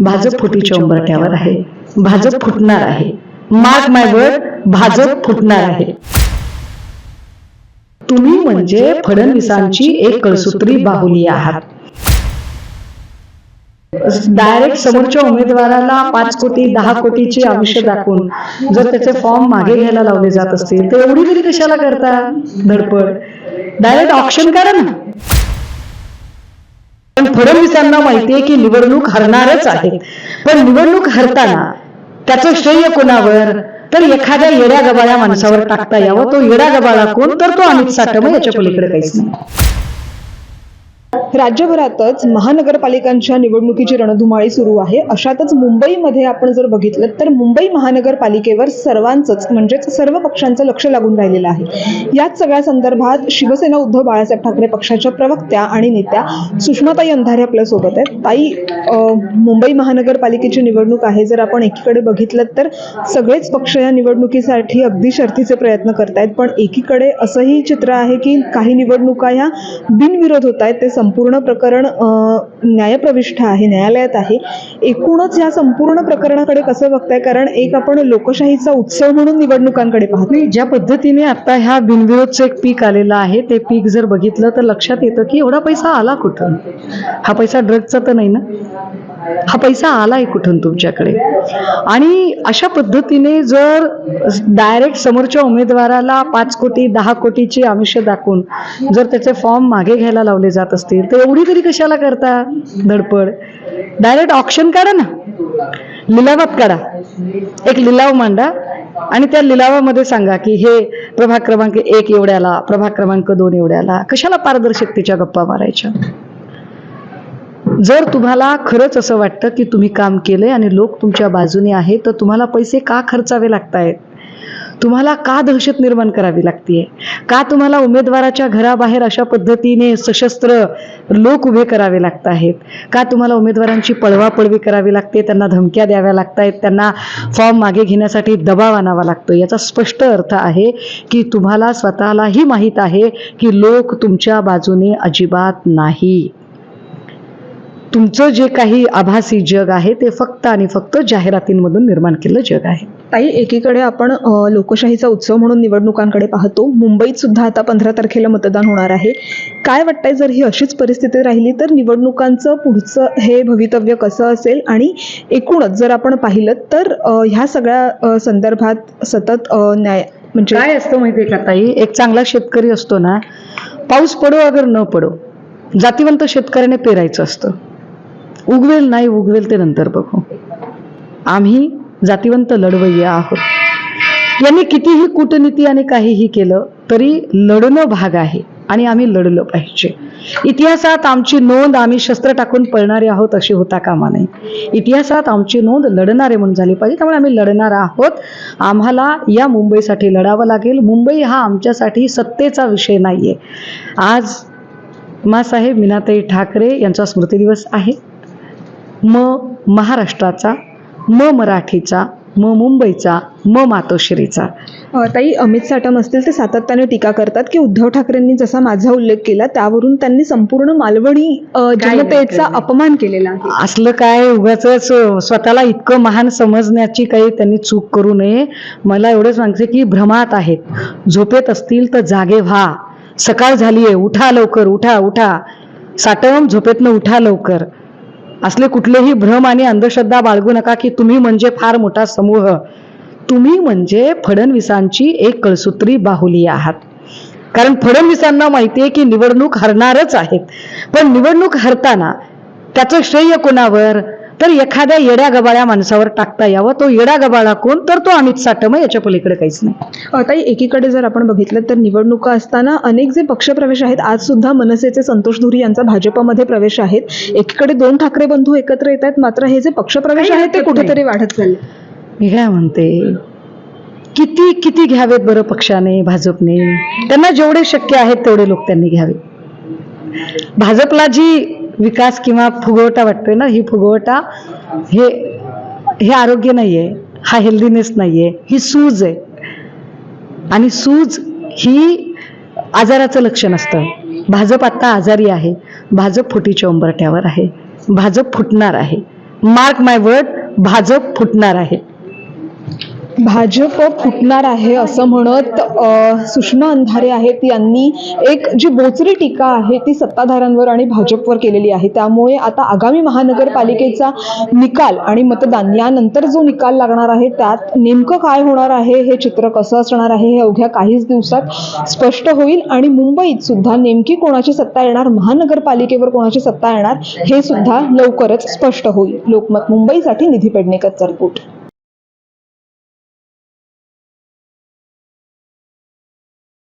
भाजप फुटीच्या उंबरठ्यावर आहे. भाजप फुटणार आहे. मार्क माय वर्ड भाजप फुटणार आहे. तुम्ही म्हणजे फडणवीसांची एक कळसूत्री बाहुली आहात. डायरेक्ट समोरच्या उमेदवाराला पाच कोटी दहा कोटीचे आयुष्य दाखवून जर त्याचे फॉर्म मागे घ्यायला लावले जात असतील तर एवढी तरी कशाला करता? धडपड. डायरेक्ट ऑप्शन करा ना. पण फडणवीसांना माहितीये की निवडणूक हरणारच आहेत पण निवडणूक हरताना त्याचं श्रेय कोणावर? तर एखाद्या येड्या गबाळ्या माणसावर टाकता यावं. तो येडा गबाळा कोण? तर तो अमित साठम याच्या पलीकडे काहीच नाही. राज्यभरातच महानगरपालिकांच्या निवडणुकीची रणधुमाळी सुरू आहे. अशातच मुंबईमध्ये आपण जर बघितलं तर मुंबई महानगरपालिकेवर सर्वांचंच म्हणजेच सर्व पक्षांचं लक्ष लागून राहिलेलं आहे. याच सगळ्या संदर्भात शिवसेना उद्धव बाळासाहेब ठाकरे पक्षाच्या प्रवक्त्या आणि नेत्या सुषमाताई अंधारे आपल्यासोबत आहेत. ताई अं, मुंबई महानगरपालिकेची निवडणूक आहे. जर आपण एकीकडे बघितलं तर सगळेच पक्ष या निवडणुकीसाठी अगदी शर्थीचे प्रयत्न करतायत. पण एकीकडे असंही चित्र आहे की काही निवडणुका ह्या बिनविरोध होत आहेत ते संपूर्ण प्रकरण न्यायप्रविष्ठ आहे न्यायालयात आहे. एकूणच या संपूर्ण प्रकरणाकडे कसं बघताय? कारण एक आपण लोकशाहीचा उत्सव म्हणून निवडणुकांकडे पाहतो. नाही ज्या पद्धतीने आता ह्या बिनविरोधचं एक पीक आलेलं आहे ते पीक जर बघितलं तर लक्षात येतं की एवढा पैसा आला कुठून हा पैसा ड्रगचा तर नाही ना? हा पैसा आलाय कुठून तुमच्याकडे? आणि अशा पद्धतीने जर डायरेक्ट समोरच्या उमेदवाराला पाच कोटी दहा कोटीचे आयुष्य दाखवून जर त्याचे फॉर्म मागे घ्यायला लावले जात असतील तर एवढी तरी कशाला करता धडपड? डायरेक्ट ऑप्शन काढा ना. लिलावात काढा. एक लिलाव मांडा आणि त्या लिलावामध्ये सांगा की हे प्रभाग क्रमांक एक एवढ्याला प्रभाग क्रमांक दोन एवढ्याला कशाला पारदर्शकतेच्या गप्पा मारायच्या? जर तुम्हाला खरंच असं वाटतं की तुम्ही काम केलंय आणि लोक तुमच्या बाजूने आहे तर तुम्हाला पैसे का खर्चावे लागतायत? तुम्हाला का दहशत निर्माण करावी लागतीये? का तुम्हाला उमेदवाराच्या घराबाहेर अशा पद्धतीने सशस्त्र लोक उभे करावे लागत आहेत का तुम्हाला उमेदवारांची पळवापळवी करावी लागते त्यांना धमक्या द्याव्या लागतायत त्यांना फॉर्म मागे घेण्यासाठी दबाव आणावा लागतो याचा स्पष्ट अर्थ आहे की तुम्हाला स्वतःलाही माहीत आहे की लोक तुमच्या बाजूने अजिबात नाही. तुमचं जे काही आभासी जग आहे ते फक्त आणि फक्त जाहिरातींमधून निर्माण केलेलं जग आहे. ताई एकीकडे आपण लोकशाहीचा उत्सव म्हणून निवडणुकांकडे पाहतो. मुंबईत सुद्धा आता पंधरा तारखेला मतदान होणार आहे. काय वाटतंय जर ही अशीच परिस्थिती राहिली तर निवडणुकांचं पुढचं हे भवितव्य कसं असेल? आणि एकूणच जर आपण पाहिलं तर ह्या सगळ्या संदर्भात सतत न्याय म्हणजे काय असतं माहितीये का ताई? एक चांगला शेतकरी असतो ना पाऊस पडो अगर न पडो जातीवंत शेतकऱ्याने पेरायचं असतं. उगवेल नाही उगवेल ते नंतर बघू. आम्ही जातीवंत लढवय्या आहोत. यांनी कितीही कूटनीती आणि काहीही केलं तरी लढणं भाग आहे आणि आम्ही लढलं पाहिजे. इतिहासात आमची नोंद आम्ही शस्त्र टाकून पळणारे आहोत अशी होता कामा नये. इतिहासात आमची नोंद लढणारे म्हणून झाली पाहिजे त्यामुळे आम्ही लढणार आहोत. आम्हाला या मुंबईसाठी लढावं लागेल. मुंबई हा आमच्यासाठी सत्तेचा विषय नाहीये. आज मासाहेब मीनाताई ठाकरे यांचा स्मृतिदिवस आहे. म महाराष्ट्राचा म मराठीचा म मुंबईचा म मातोश्रीचा. ताई अमित साटम असतील ते सातत्याने टीका करतात की उद्धव ठाकरेंनी जसा माझा उल्लेख केला त्यावरून त्यांनी संपूर्ण मालवणी जनतेचा. अपमान केलेला असलं काय उगाच स्वतःला इतकं महान समजण्याची काही त्यांनी चूक करू नये. मला एवढंच सांगते की भ्रमात आहेत. झोपेत असतील तर जागे व्हा. सकाळ झालीये उठा लवकर उठा उठा. साटम झोपेतनं उठा लवकर. असले कुठलेही भ्रम आणि अंधश्रद्धा बाळगू नका की तुम्ही म्हणजे फार मोठा समूह. तुम्ही म्हणजे फडणवीसांची एक कळसूत्री बाहुली आहात. कारण फडणवीसांना माहितीये की निवडणूक हरणारच आहेत. पण निवडणूक हरताना त्याचं श्रेय कोणावर? तर एखाद्या येड्या गबाळ्या माणसावर टाकता यावं. तो येडा गबाळा कोण? तर तो अमित साटम याच्या पलीकडे काहीच नाही. ताई एकीकडे जर आपण बघितलं तर निवडणुका असताना अनेक जे पक्षप्रवेश आहेत आज सुद्धा मनसेचे संतोष धुरी यांचा भाजपमध्ये प्रवेश आहेत. एकीकडे दोन ठाकरे बंधू एकत्र येत आहेत मात्र हे जे पक्षप्रवेश आहेत ते. कुठेतरी वाढत चालले. मी काय म्हणते? किती किती घ्यावेत बरं पक्षाने भाजपने? त्यांना जेवढे शक्य आहेत तेवढे लोक त्यांनी घ्यावे. भाजपला जी विकास किंवा फुगवटा वाटतोय ना ही फुगवटा हे हे आरोग्य नाही आहे हा हेल्दीनेस नाही आहे ही सूज आहे. आणि सूज ही आजाराचं लक्षण असतं. भाजप आत्ता आजारी आहे. भाजप फुटीच्या उंबरठ्यावर आहे. भाजप फुटणार आहे. मार्क माय वर्ड भाजप फुटणार आहे. भाजप फुटणार आहे असं म्हणत सुषमा अंधारे आहेत. यांनी एक जी बोचरी टीका आहे ती सत्ताधाऱ्यांवर आणि भाजपवर केलेली आहे. त्यामुळे आता आगामी महानगरपालिकेचा निकाल आणि मतदान यानंतर जो निकाल लागणार आहे त्यात नेमकं काय होणार आहे हे चित्र कसं असणार आहे हे अवघ्या काहीच दिवसात स्पष्ट होईल. आणि मुंबईत सुद्धा नेमकी कोणाची सत्ता येणार महानगरपालिकेवर कोणाची सत्ता येणार हे सुद्धा लवकरच स्पष्ट होईल. लोकमत मुंबईसाठी निधी पेडणेकरचा रिपोर्ट